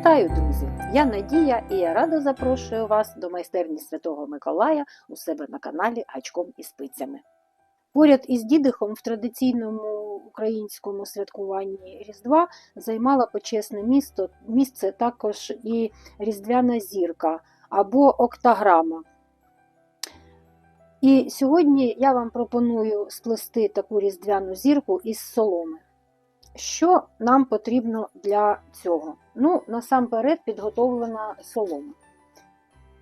Вітаю, друзі! Я Надія і я рада запрошую вас до майстерні Святого Миколая у себе на каналі Гачком і спицями. Поряд із дідихом в традиційному українському святкуванні Різдва займала почесне місто, місце також і Різдвяна зірка або октаграма. І сьогодні я вам пропоную сплести таку різдвяну зірку із соломи. Що нам потрібно для цього? Ну, насамперед, підготовлена солома.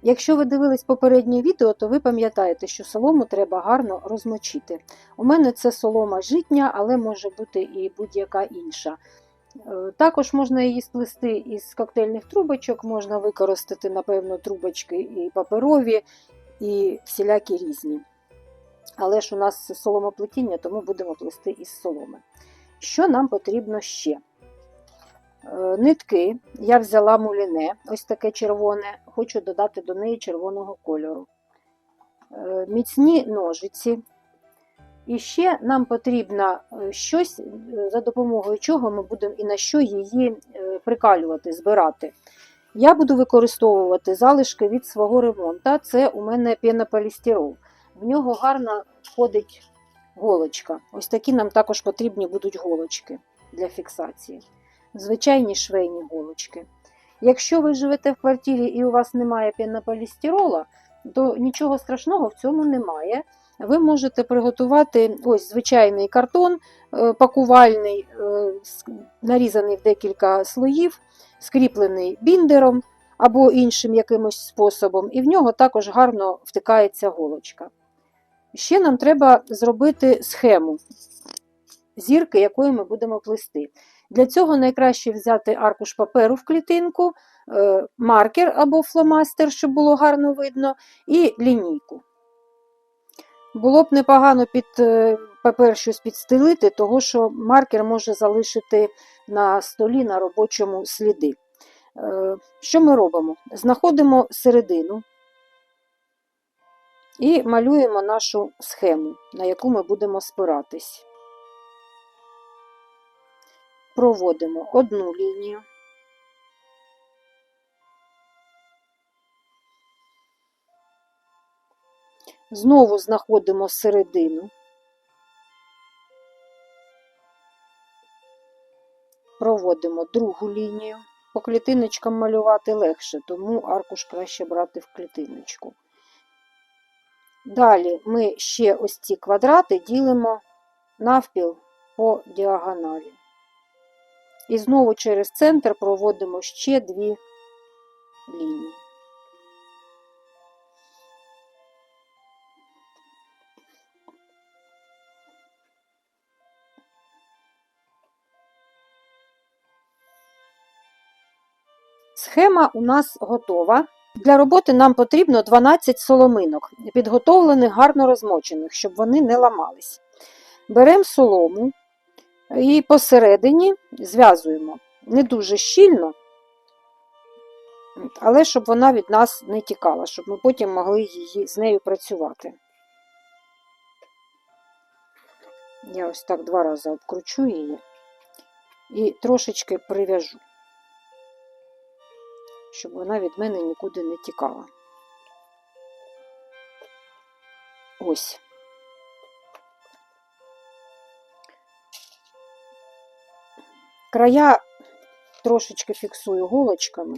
Якщо ви дивились попереднє відео, то ви пам'ятаєте, що солому треба гарно розмочити. У мене це солома житня, але може бути і будь-яка інша. Е, Також можна її сплести із коктейльних трубочок, можна використати, напевно, трубочки і паперові, і всілякі різні. Але ж у нас соломоплетіння, тому будемо плести із соломи. Що нам потрібно ще? Е, Нитки я взяла муліне, ось таке червоне, хочу додати до неї червоного кольору. Е, Міцні ножиці. І ще нам потрібно е, щось, за допомогою чого ми будемо і на що її прикалювати, збирати. Я буду використовувати залишки від свого ремонту. Це у мене пенополістирол. В нього гарно входить голочка. Ось такі нам також потрібні будуть голочки для фіксації. Звичайні швейні голочки. Якщо ви живете в квартирі і у вас немає пенополістирола, то нічого страшного в цьому немає. Ви можете приготувати ось звичайний картон е, пакувальний, е, нарізаний в декілька слоїв, скріплений біндером або іншим якимось способом, і в нього також гарно втикається голочка. Ще нам треба зробити схему зірки, якою ми будемо плести. Для цього найкраще взяти аркуш паперу в клітинку, е, маркер або фломастер, щоб було гарно видно, і лінійку. Було б непогано під е, папер щось підстелити, того що маркер може залишити на столі на робочому сліди. Е, Що ми робимо? Знаходимо середину і малюємо нашу схему, на яку ми будемо спиратись. Проводимо одну лінію. Знову знаходимо середину. Проводимо другу лінію. По клітиночкам малювати легше, тому аркуш краще брати в клітиночку. Далі ми ще ось ці квадрати ділимо навпіл по діагоналі. І знову через центр проводимо ще дві лінії. Схема у нас готова. Для роботи нам потрібно 12 соломинок, підготовлених, гарно розмочених, щоб вони не ламались. Беремо солому і посередині зв'язуємо не дуже щільно, але щоб вона від нас не тікала, щоб ми потім могли її, з нею працювати. Я ось так два рази обкручу її і трошечки прив'яжу щоб вона від мене нікуди не тікала. Ось. Края трошечки фіксую голочками,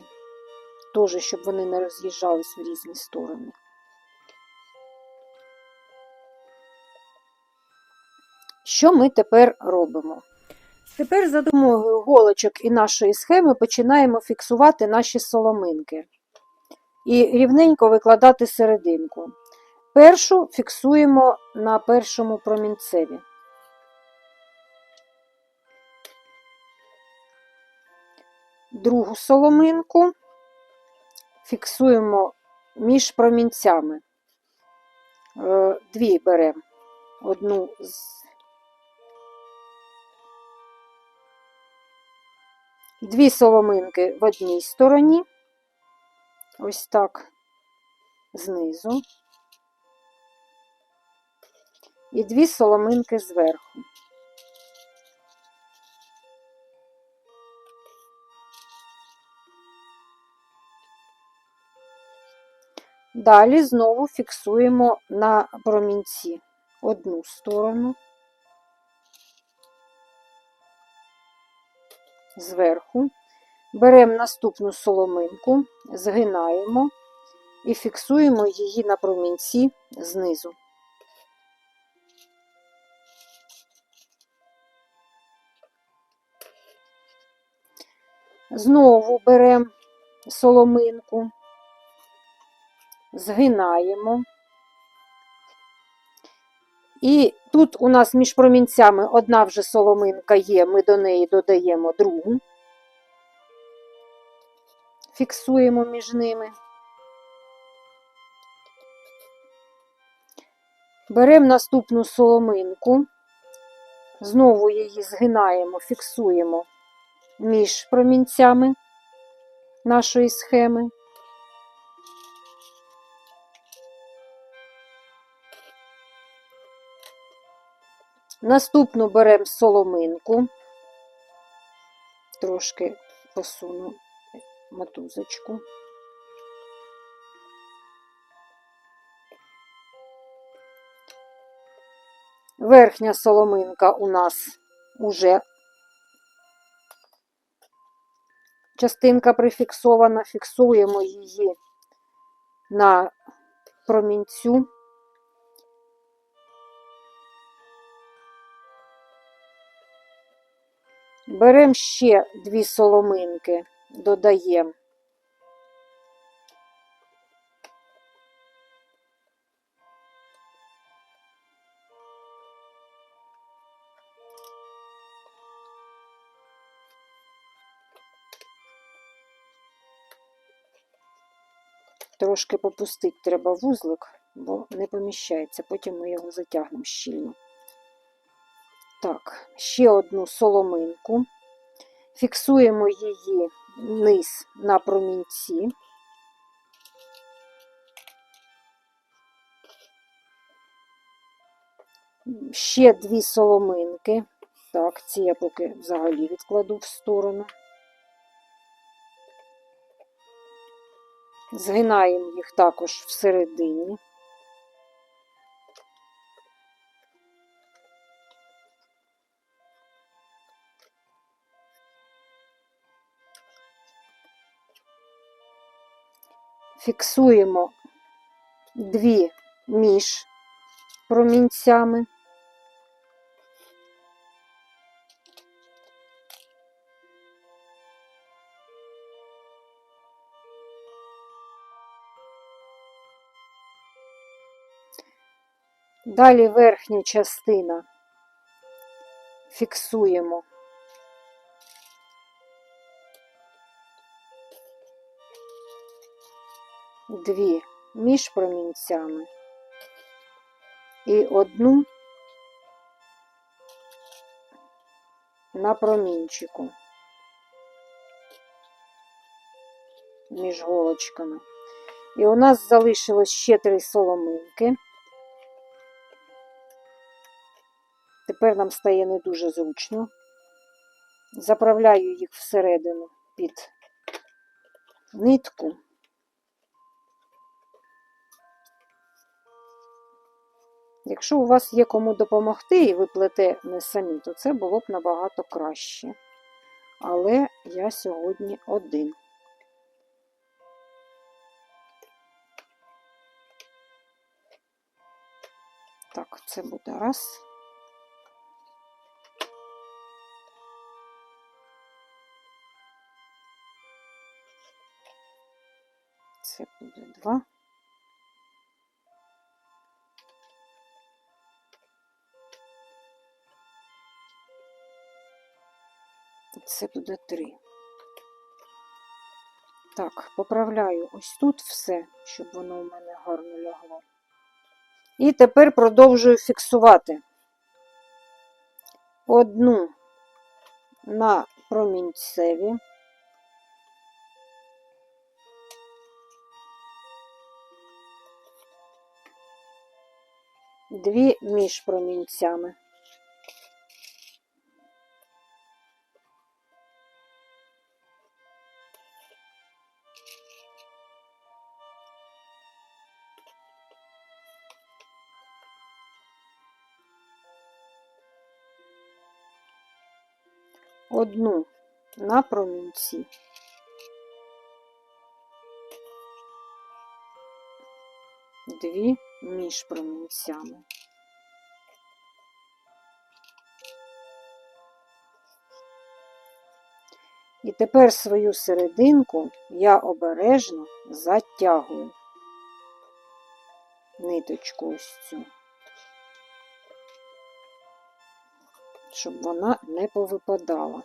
теж, щоб вони не роз'їжджались в різні сторони. Що ми тепер робимо? Тепер за допомогою голочок і нашої схеми починаємо фіксувати наші соломинки і рівненько викладати серединку. Першу фіксуємо на першому промінцеві. Другу соломинку фіксуємо між промінцями. Е, Дві беремо одну з Дві соломинки в одній стороні, ось так знизу, і дві соломинки зверху. Далі знову фіксуємо на промінці одну сторону, зверху, беремо наступну соломинку, згинаємо і фіксуємо її на промінці знизу. Знову беремо соломинку, згинаємо. І тут у нас між промінцями одна вже соломинка є, ми до неї додаємо другу, фіксуємо між ними. Беремо наступну соломинку, знову її згинаємо, фіксуємо між промінцями нашої схеми. Наступну беремо соломинку, трошки посуну мотузочку. Верхня соломинка у нас уже частинка прифіксована, фіксуємо її на промінцю. Беремо ще дві соломинки, додаємо. Трошки попустити треба вузлик, бо не поміщається, потім ми його затягнемо щільно. Так, ще одну соломинку. Фіксуємо її низ на промінці. Ще дві соломинки. Так, ці я поки взагалі відкладу в сторону. Згинаємо їх також всередині. Фіксуємо дві між промінцями. Далі верхня частина фіксуємо. Дві між промінцями і одну на промінчику між голочками. І у нас залишилось ще три соломинки. Тепер нам стає не дуже зручно. Заправляю їх всередину під нитку. Якщо у вас є кому допомогти і ви плете не самі, то це було б набагато краще. Але я сьогодні один. Так, це буде раз. Це буде два. Це буде три. Так, поправляю ось тут все, щоб воно у мене гарно лягло. І тепер продовжую фіксувати одну на промінцеві. Дві між промінцями. Одну на промінці. Дві між промінцями. І тепер свою серединку я обережно затягую ниточку ось цю, щоб вона не повипадала.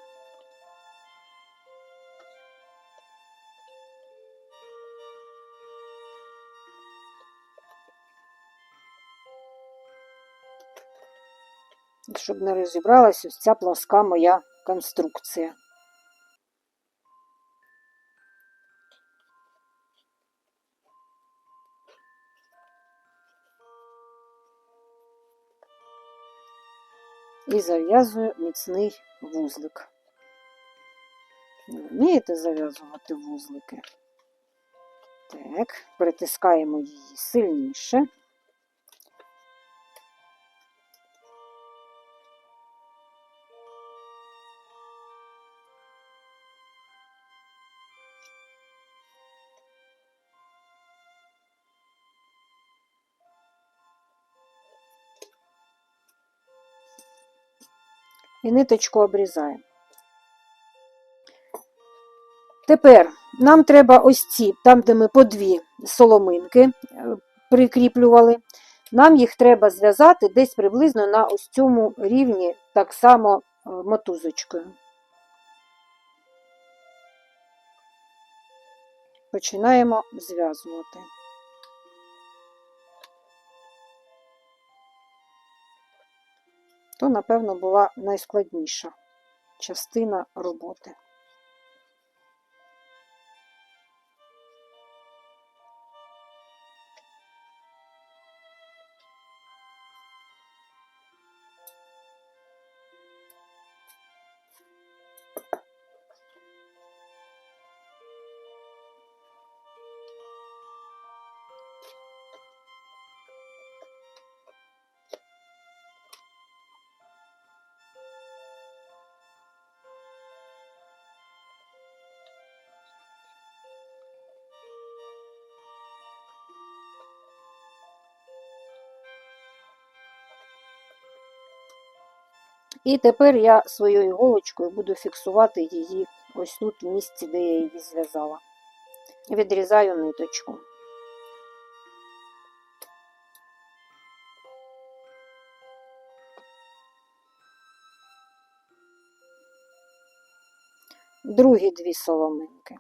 Щоб не розібралась ось ця пласка моя конструкція. І зав'язую міцний вузлик. Вмієте зав'язувати вузлики? Так, притискаємо її сильніше. І ниточку обрізаємо. Тепер нам треба ось ці, там, де ми по дві соломинки е, прикріплювали, нам їх треба зв'язати десь приблизно на ось цьому рівні, так само е, мотузочкою. Починаємо зв'язувати. То, напевно, була найскладніша частина роботи. І тепер я своєю іголочкою буду фіксувати її ось тут в місці, де я її зв'язала. Відрізаю ниточку. Другі дві соломинки.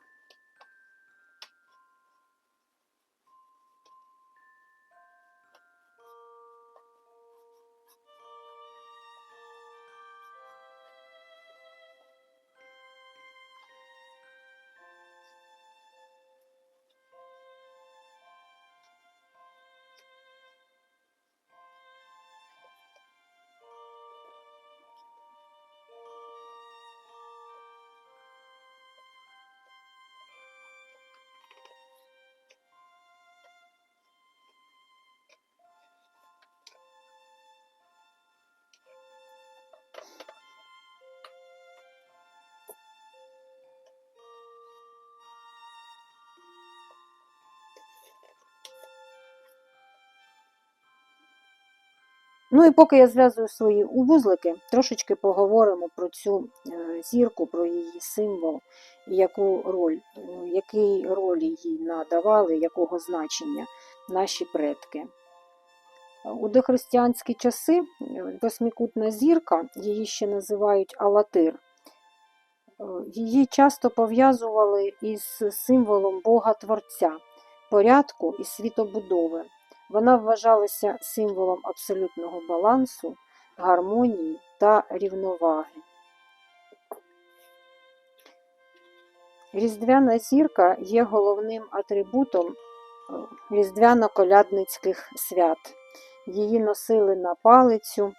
Ну і поки я зв'язую свої вузлики, трошечки поговоримо про цю е, зірку, про її символ, яку роль, е, який роль їй надавали, якого значення наші предки. У дохристиянські часи е, восьмикутна зірка, її ще називають Алатир, її часто пов'язували із символом Бога Творця, порядку і світобудови. Вона вважалася символом абсолютного балансу, гармонії та рівноваги. Різдвяна зірка є головним атрибутом е, різдвяно-колядницьких свят. Її носили на палицю,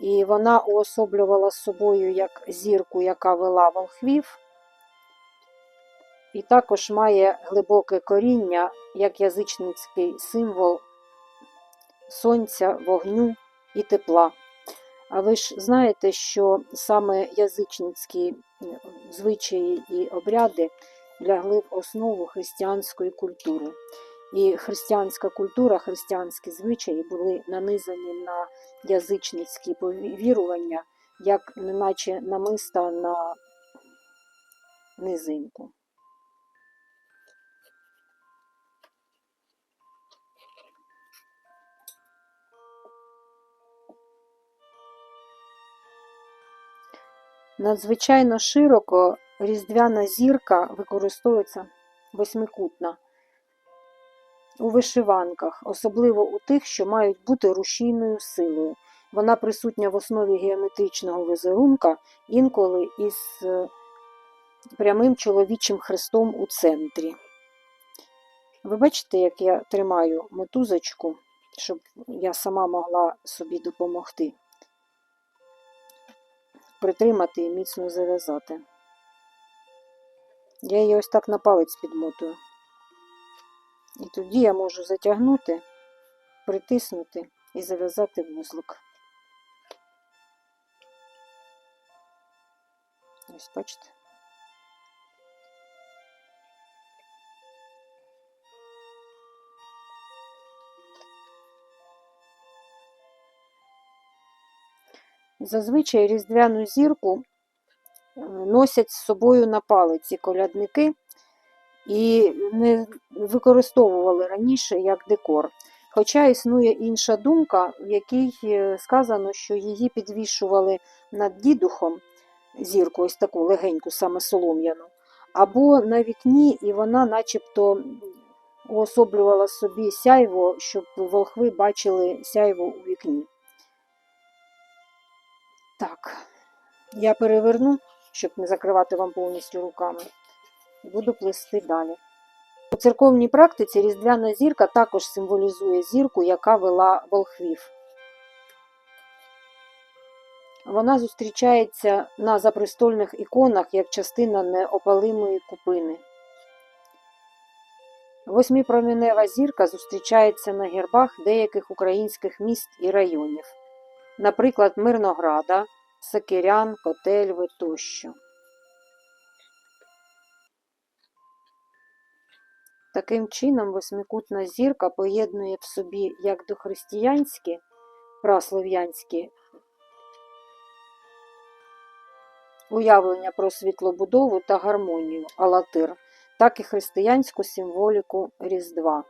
і вона уособлювала собою як зірку, яка вела волхвів, і також має глибоке коріння як язичницький символ сонця, вогню і тепла. А ви ж знаєте, що саме язичницькі звичаї і обряди лягли в основу християнської культури. І християнська культура, християнські звичаї були нанизані на язичницькі повірування, як неначе намиста на низинку. Надзвичайно широко різдвяна зірка використовується восьмикутна у вишиванках, особливо у тих, що мають бути рушійною силою. Вона присутня в основі геометричного візерунка, інколи із е, прямим чоловічим хрестом у центрі. Ви бачите, як я тримаю мотузочку, щоб я сама могла собі допомогти. Притримати і міцно зав'язати. Я її ось так на палець підмотую. І тоді я можу затягнути, притиснути і зав'язати вузлик. Ось бачите. Зазвичай різдвяну зірку е, носять з собою на палиці колядники і не використовували раніше як декор. Хоча існує інша думка, в якій е, сказано, що її підвішували над дідухом зірку, ось таку легеньку, саме солом'яну, або на вікні, і вона начебто уособлювала собі сяйво, щоб волхви бачили сяйво у вікні. Так, я переверну, щоб не закривати вам повністю руками, і буду плести далі. У церковній практиці різдвяна зірка також символізує зірку, яка вела волхвів. Вона зустрічається на запрестольних іконах як частина неопалимої купини. Восьмипромінева зірка зустрічається на гербах деяких українських міст і районів, наприклад, Мирнограда, Сакирян, Котельви тощо. Таким чином, восьмикутна зірка поєднує в собі як дохристиянські, праслов'янські уявлення про світлобудову та гармонію Алатир, так і християнську символіку Різдва.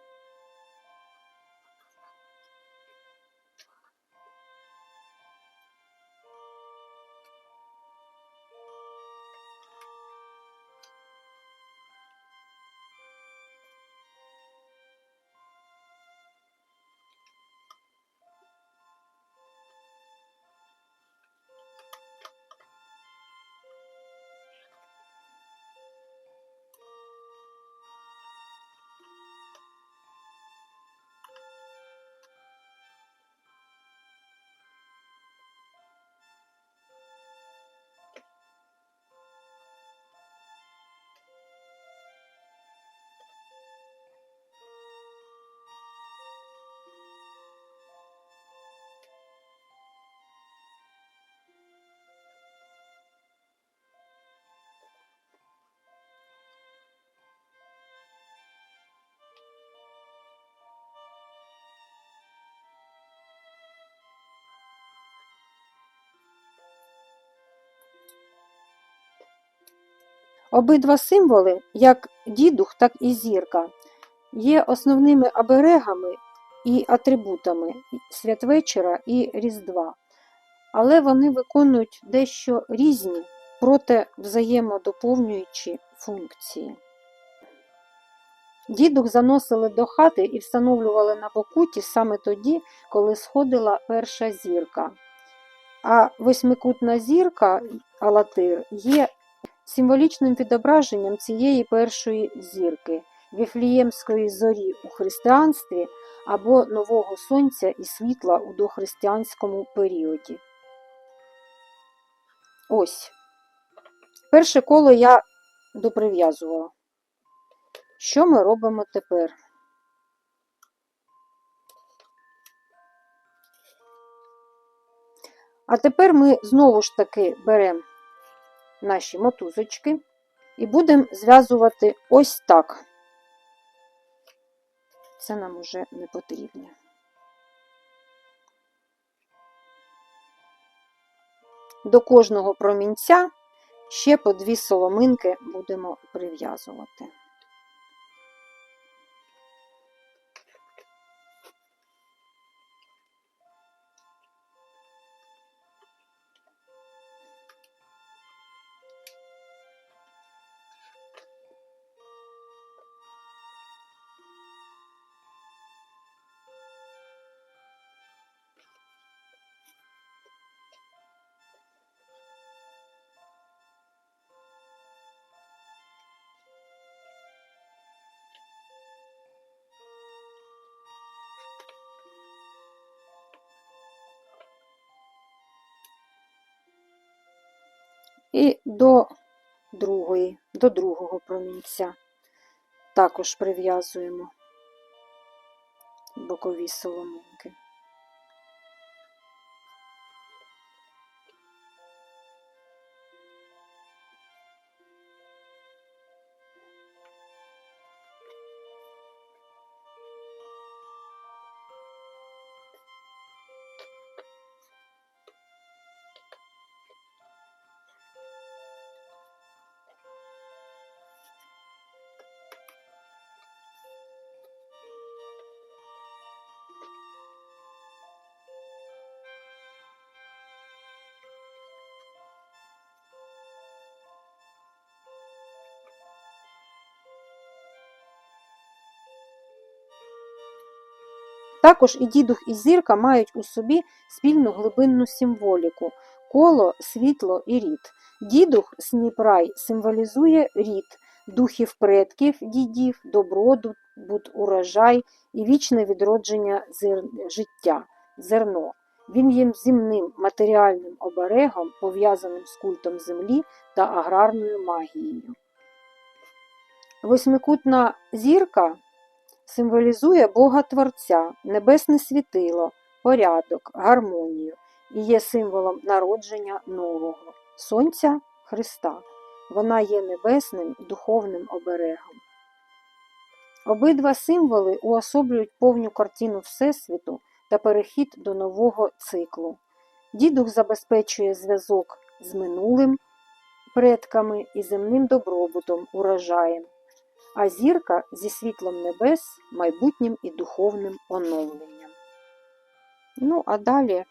Обидва символи, як дідух, так і зірка, є основними оберегами і атрибутами святвечора і Різдва, але вони виконують дещо різні, проте взаємодоповнюючі функції. Дідух заносили до хати і встановлювали на покуті саме тоді, коли сходила перша зірка. А восьмикутна зірка Алатир є символічним відображенням цієї першої зірки Віфліємської зорі у християнстві або нового сонця і світла у дохристиянському періоді. Ось. Перше коло я доприв'язувала. Що ми робимо тепер? А тепер ми знову ж таки беремо наші мотузочки і будемо зв'язувати ось так. Це нам уже не потрібно. До кожного промінця ще по дві соломинки будемо прив'язувати. І до другої, до другого промінця також прив'язуємо бокові соломинки. Також і дідух і зірка мають у собі спільну глибинну символіку коло, світло і рід. Дідух Сніпрай символізує рід, духів предків, дідів, добродут, урожай і вічне відродження зер... життя, зерно. Він є земним матеріальним оберегом, пов'язаним з культом землі та аграрною магією. Восьмикутна зірка символізує Бога Творця, небесне світило, порядок, гармонію і є символом народження нового Сонця Христа. Вона є небесним духовним оберегом. Обидва символи уособлюють повну картину Всесвіту та перехід до нового циклу. Дідух забезпечує зв'язок з минулим предками і земним добробутом, урожаєм а зірка зі світлом небес, майбутнім і духовним оновленням. Ну, а далі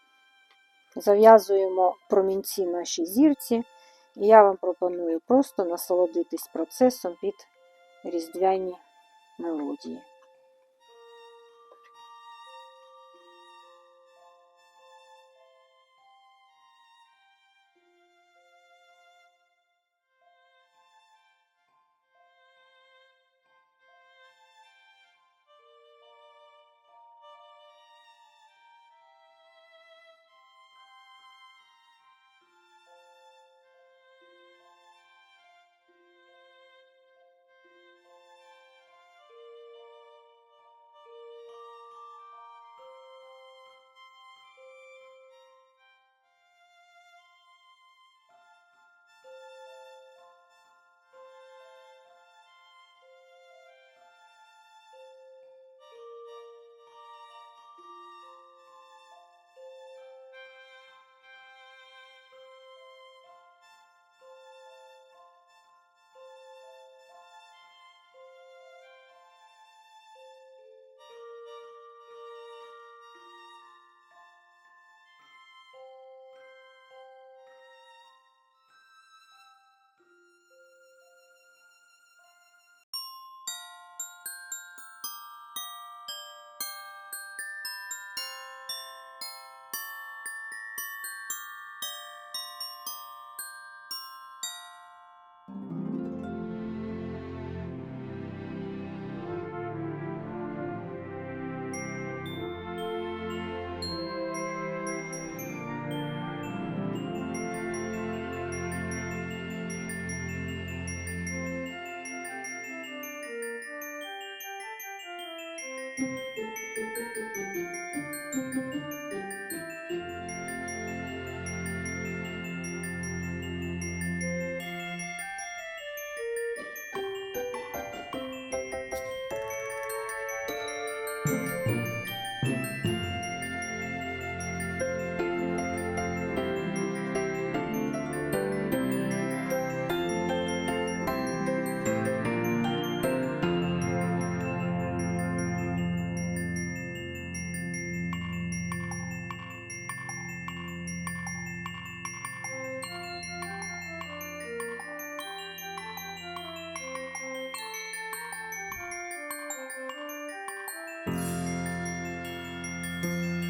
зав'язуємо промінці нашій зірці, і я вам пропоную просто насолодитись процесом під різдвяні мелодії.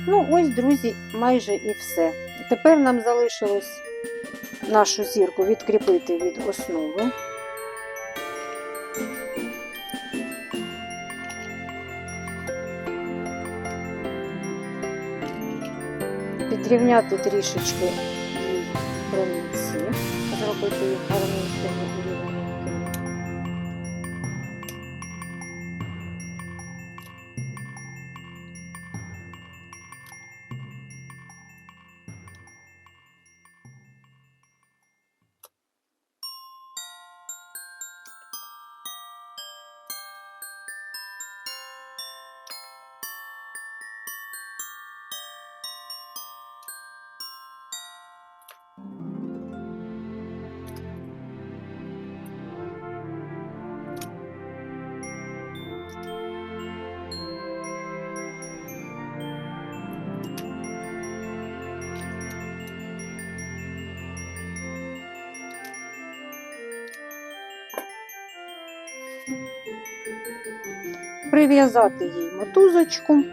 Ну, ось, друзі, майже і все. Тепер нам залишилось нашу зірку відкріпити від основи. Підрівняти трішечки їй промінці, зробити їх гарненькими Прив'язати їй мотузочку.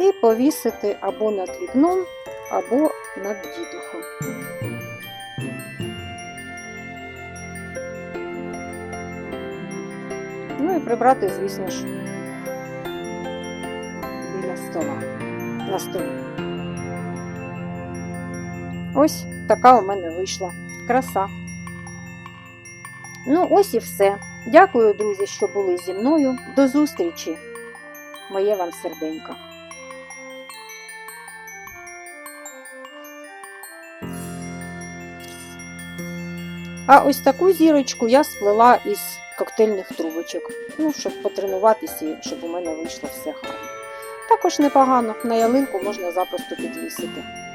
І повісити або над вікном, або над дідухом. Ну і прибрати, звісно ж, біля стола. На столі. Ось така у мене вийшла краса. Ну, ось і все. Дякую, друзі, що були зі мною. До зустрічі. Моє вам серденько. А ось таку зірочку я сплела із коктейльних трубочок. Ну, щоб потренуватися, щоб у мене вийшло все гарно. Також непогано, на ялинку можна запросто підвісити.